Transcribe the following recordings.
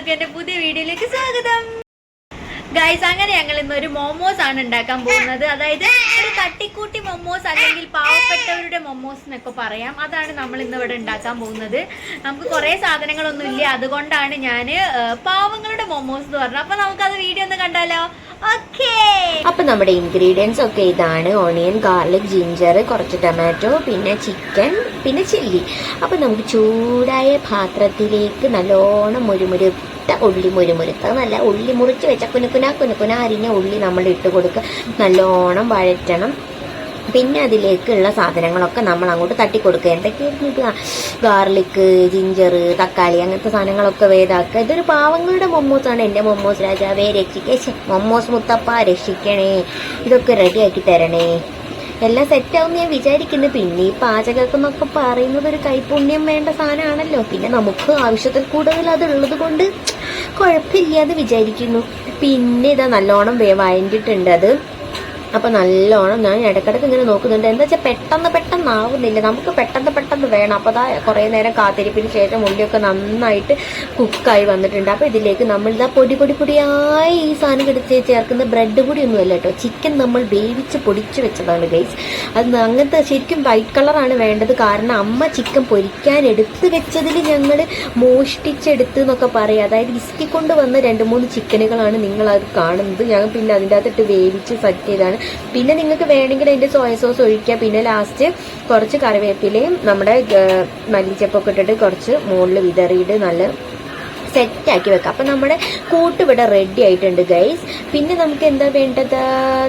എല്ലാവർക്കും എന്റെ പുതിയ വീഡിയോയിലേക്ക് സ്വാഗതം. ഗൈസ് അങ്ങനെ ഞങ്ങൾ ഇന്ന് ഒരു മോമോസ് ആണ് ഉണ്ടാക്കാൻ പോകുന്നത്. അതായത് ഒരു തട്ടിക്കൂട്ടി മൊമോസ് അല്ലെങ്കിൽ പാവപ്പെട്ടവരുടെ മൊമോസ് എന്നൊക്കെ പറയാം. അതാണ് നമ്മൾ ഇന്ന് ഇവിടെ ഉണ്ടാക്കാൻ പോകുന്നത്. നമുക്ക് കുറേ സാധനങ്ങളൊന്നും ഇല്ല. അതുകൊണ്ടാണ് ഞാൻ പാവങ്ങളുടെ മൊമോസ് എന്ന് പറഞ്ഞത്. അപ്പൊ നമുക്കത് വീഡിയോ ഒന്ന് കണ്ടാലോ? ഓക്കേ അപ്പൊ നമ്മുടെ ഇൻഗ്രീഡിയൻസ് ഒക്കെ ഇതാണ്. ഓണിയൻ ഗാർലിക് ജിഞ്ചർ കുറച്ച് ടൊമാറ്റോ പിന്നെ ചിക്കൻ പിന്നെ ചില്ലി അപ്പൊ നമുക്ക് ചൂടായ പാത്രത്തിലേക്ക് നല്ലോണം മുരുമുരുത്ത ഉള്ളി മുരുമുരുത്ത. നല്ല ഉള്ളി മുറിച്ച് വെച്ച കുനുക്കുന കുനുക്കുന അരിഞ്ഞ ഉള്ളി നമ്മൾ ഇട്ട് കൊടുക്കുക. നല്ലോണം വഴറ്റണം. പിന്നെ അതിലേക്കുള്ള സാധനങ്ങളൊക്കെ നമ്മൾ അങ്ങോട്ട് തട്ടിക്കൊടുക്കുക എന്തൊക്കെയായിരുന്നു ഇത്? ഗാർലിക്ക് ജിഞ്ചർ തക്കാളി അങ്ങനത്തെ സാധനങ്ങളൊക്കെ വേദാക്കുക. ഇതൊരു പാവങ്ങളുടെ മൊമ്മോസാണ്. എന്റെ മൊമ്മോസ് രാജാവേ രക്ഷിക്കേ. മൊമ്മോസ് മുത്തപ്പ രക്ഷിക്കണേ. ഇതൊക്കെ റെഡിയാക്കി തരണേ. എല്ലാം സെറ്റാവും ഞാൻ വിചാരിക്കുന്നു. പിന്നെ ഈ പാചകമെന്നൊക്കെ പറയുന്നത് ഒരു കൈപുണ്യം വേണ്ട സാധനമാണല്ലോ. പിന്നെ നമുക്ക് ആവശ്യത്തിൽ കൂടുതൽ അത് ഉള്ളത് കൊണ്ട് കുഴപ്പമില്ല എന്ന് വിചാരിക്കുന്നു. പിന്നെ ഇതാ നല്ലോണം വേവായിട്ടുണ്ട് അത്. അപ്പൊ നല്ലോണം ഞാൻ ഇടക്കിടക്ക് ഇങ്ങനെ നോക്കുന്നുണ്ട്. എന്താ വെച്ചാൽ പെട്ടെന്ന് പെട്ടെന്ന് ആവുന്നില്ല. നമുക്ക് പെട്ടെന്ന് പെട്ടെന്ന് വേണം. അപ്പൊ അതാ കുറെ നേരം കാത്തിരിപ്പിന് ശേഷം ഉള്ളിയൊക്കെ നന്നായിട്ട് കുക്കായി വന്നിട്ടുണ്ട്. അപ്പൊ ഇതിലേക്ക് നമ്മൾ ഇതാ പൊടി പൊടി പൊടിയായി ഈ സാധനം എടുത്ത് ചേർക്കുന്ന ബ്രെഡ് പൊടി ഒന്നുമല്ല കേട്ടോ. ചിക്കൻ നമ്മൾ വേവിച്ച് പൊടിച്ചു വെച്ചതാണ് ഗൈസ് അത് അങ്ങനത്തെ ശരിക്കും വൈറ്റ് കളറാണ് വേണ്ടത്. കാരണം അമ്മ ചിക്കൻ പൊരിക്കാൻ എടുത്തു വെച്ചതിൽ ഞങ്ങൾ മോഷ്ടിച്ചെടുത്ത് എന്നൊക്കെ പറയാം. അതായത് ഇസ്റ്റി കൊണ്ട് വന്ന രണ്ട് മൂന്ന് ചിക്കനുകളാണ് നിങ്ങൾ അത് കാണുന്നത്. ഞങ്ങൾ പിന്നെ അതിന്റെ അകത്തിട്ട് വേവിച്ച് സെറ്റ് ചെയ്താണ് പിന്നെ നിങ്ങൾക്ക് വേണമെങ്കിൽ അതിന്റെ സോയ സോസ് ഒഴിക്കുക. പിന്നെ ലാസ്റ്റ് കുറച്ച് കറിവേപ്പിലയും നമ്മുടെ മല്ലിച്ചപ്പൊക്കെ ഇട്ടിട്ട് കുറച്ച് മുകളിൽ വിതറിയിട്ട് നല്ല സെറ്റാക്കി വെക്കാം അപ്പം നമ്മുടെ കൂട്ട് ഇവിടെ റെഡി ആയിട്ടുണ്ട് ഗൈസ് പിന്നെ നമുക്ക് എന്താ വേണ്ടത്?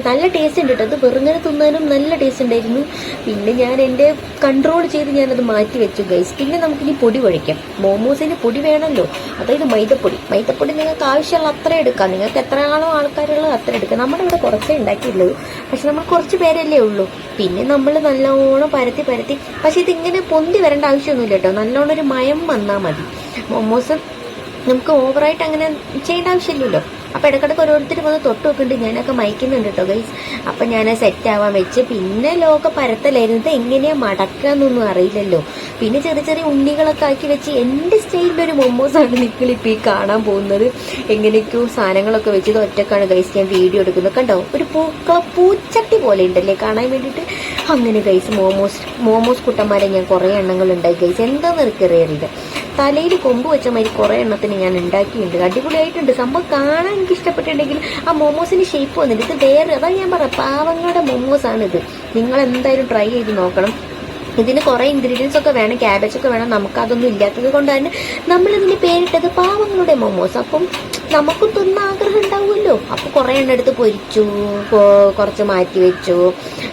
നല്ല ടേസ്റ്റ് ഉണ്ട് കേട്ടോ അത് വെറുങ്ങനെ തിന്നാനും നല്ല ടേസ്റ്റ് ഉണ്ടായിരുന്നു പിന്നെ ഞാൻ എന്റെ കൺട്രോൾ ചെയ്ത് ഞാനത് മാറ്റി വെച്ചു ഗൈസ് പിന്നെ നമുക്കിനി പൊടി ഒഴിക്കാം. മോമോസിന് പൊടി വേണമല്ലോ അതായത് മൈദപ്പൊടി. മൈദപ്പൊടി നിങ്ങൾക്ക് ആവശ്യമുള്ള അത്ര എടുക്കാം. നിങ്ങൾക്ക് എത്രയാണോ ആൾക്കാരുള്ളത് അത്ര എടുക്കാം. നമ്മുടെ ഇവിടെ കുറച്ചേ ഉണ്ടാക്കിയുള്ളൂ പക്ഷെ നമ്മൾ കുറച്ച് പേരല്ലേ ഉള്ളൂ. പിന്നെ നമ്മൾ നല്ലോണം പരത്തി പരത്തി. പക്ഷെ ഇതിങ്ങനെ പൊന്തി വരേണ്ട ആവശ്യമൊന്നുമില്ല കേട്ടോ. നല്ലോണം ഒരു മയം വന്നാൽ മതി. മോമോസ് നമുക്ക് ഓവറായിട്ട് അങ്ങനെ ചെയ്യേണ്ട ആവശ്യമില്ലല്ലോ. അപ്പൊ ഇടക്കിടക്ക് ഓരോരുത്തർ വന്ന് തൊട്ട് വെക്കുന്നുണ്ട് ഞാനൊക്കെ മയക്കുന്നുണ്ട് കേട്ടോ ഗൈസ് അപ്പൊ ഞാൻ സെറ്റ് ആവാൻ വെച്ച് പിന്നെ ലോക പരത്തലായിരുന്നത് എങ്ങനെയാ എങ്ങനെയാ മടക്കാന്നൊന്നും അറിയില്ലല്ലോ. പിന്നെ ചെറിയ ചെറിയ ഉണ്ണികളൊക്കെ ആക്കി വെച്ച് എന്റെ സ്റ്റൈലിലൊരു മൊമോസാണ് നിങ്ങളിപ്പോ ഈ കാണാൻ പോകുന്നത്. എങ്ങനെയൊക്കെയോ സാധനങ്ങളൊക്കെ വെച്ച് ഒറ്റക്കാണ് ഗൈസ് ഞാൻ വീഡിയോ എടുക്കുന്നത്. കണ്ടോ? ഒരു പൂക്കള പൂച്ചട്ടി പോലെ ഉണ്ടല്ലേ? കാണാൻ വേണ്ടിയിട്ട്. അങ്ങനെ ഗൈസ് മോമോസ് മോമോസ് കുട്ടന്മാരെ ഞാൻ കുറേ എണ്ണങ്ങൾ ഉണ്ടായി ഗൈസ് എന്താണെന്ന് എനിക്കറിയറിയില്ല. തലയിൽ കൊമ്പ് വെച്ച മാതിരി കുറേ എണ്ണത്തിന് ഞാൻ ഉണ്ടാക്കിയിട്ടുണ്ട്. അടിപൊളിയായിട്ടുണ്ട്. സംഭവം കാണാൻ എനിക്ക് ഇഷ്ടപ്പെട്ടിട്ടുണ്ടെങ്കിൽ ആ മോമോസിന്റെ ഷേപ്പ് വന്നിട്ട് ഇത് വേറെ അതാ ഞാൻ പറയാം പാവങ്ങളുടെ മോമോസ് ആണ് ഇത് നിങ്ങൾ എന്തായാലും ട്രൈ ചെയ്ത് നോക്കണം. ഇതിന് കുറെ ഇൻഗ്രീഡിയൻസ് ഒക്കെ വേണം ക്യാബേജ് ഒക്കെ വേണം. നമുക്ക് അതൊന്നും ഇല്ലാത്തത് കൊണ്ട് തന്നെ നമ്മൾ ഇതിന് പേരിട്ടത് പാവങ്ങളുടെ മോമോസ്. അപ്പം നമുക്കും തിന്ന ആഗ്രഹം ഉണ്ടാവുമല്ലോ. അപ്പൊ കുറെ എണ്ണം എടുത്ത് പൊരിച്ചു കുറച്ച് മാറ്റി വെച്ചു.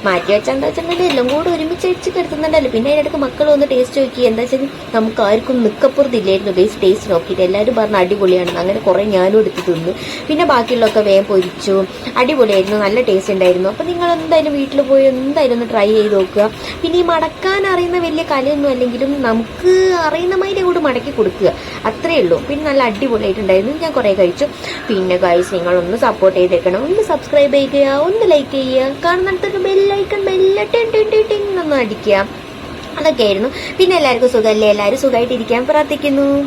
മാറ്റി വെച്ചാൽ എന്താ വെച്ചിട്ടുണ്ടെങ്കിൽ എല്ലാം കൂടെ ഒരുമിച്ച് അടിച്ച് കിടത്തുന്നുണ്ടല്ലോ. പിന്നെ അതിനിടയ്ക്ക് മക്കൾ വന്ന് ടേസ്റ്റ് നോക്കി എന്താ വെച്ചാൽ നമുക്ക് ആർക്കും നിക്കപ്പുറത്തില്ലായിരുന്നു ബേസ് ടേസ്റ്റ് നോക്കിയിട്ട് എല്ലാവരും പറഞ്ഞ അടിപൊളിയാണെന്ന്. അങ്ങനെ കുറെ ഞാനും എടുത്ത് തിന്നു. പിന്നെ ബാക്കിയുള്ളതൊക്കെ വേഗം പൊരിച്ചു. അടിപൊളിയായിരുന്നു നല്ല ടേസ്റ്റ് ഉണ്ടായിരുന്നു. അപ്പൊ നിങ്ങൾ എന്തായാലും വീട്ടിൽ പോയി എന്തായാലും ഒന്ന് ട്രൈ ചെയ്ത് നോക്കുക. പിന്നെ ഈ മടക്കാൻ അറിയുന്ന വലിയ കലയൊന്നും അല്ലെങ്കിലും നമുക്ക് അറിയുന്ന മാതിരി കൂടെ മടക്കി കൊടുക്കുക. അത്രയേ ഉള്ളൂ. പിന്നെ നല്ല അടിപൊളിയായിട്ടുണ്ടായിരുന്നു. ഞാൻ കുറെ കഴിച്ചു. പിന്നെ ഗൈസ് നിങ്ങൾ ഒന്ന് സപ്പോർട്ട് ചെയ്തേക്കണം. ഒന്ന് സബ്സ്ക്രൈബ് ചെയ്യുക ഒന്ന് ലൈക്ക് ചെയ്യുക. കാണുന്നിടത്തൊരു ബെല്ലൈക്കൺ ബെല്ല ടിൻ ടിൻ ടിൻ അടിക്കുക. അതൊക്കെയായിരുന്നു. പിന്നെ എല്ലാവർക്കും സുഖമല്ലേ? എല്ലാവരും സുഖമായിട്ടിരിക്കാൻ പ്രാർത്ഥിക്കുന്നു.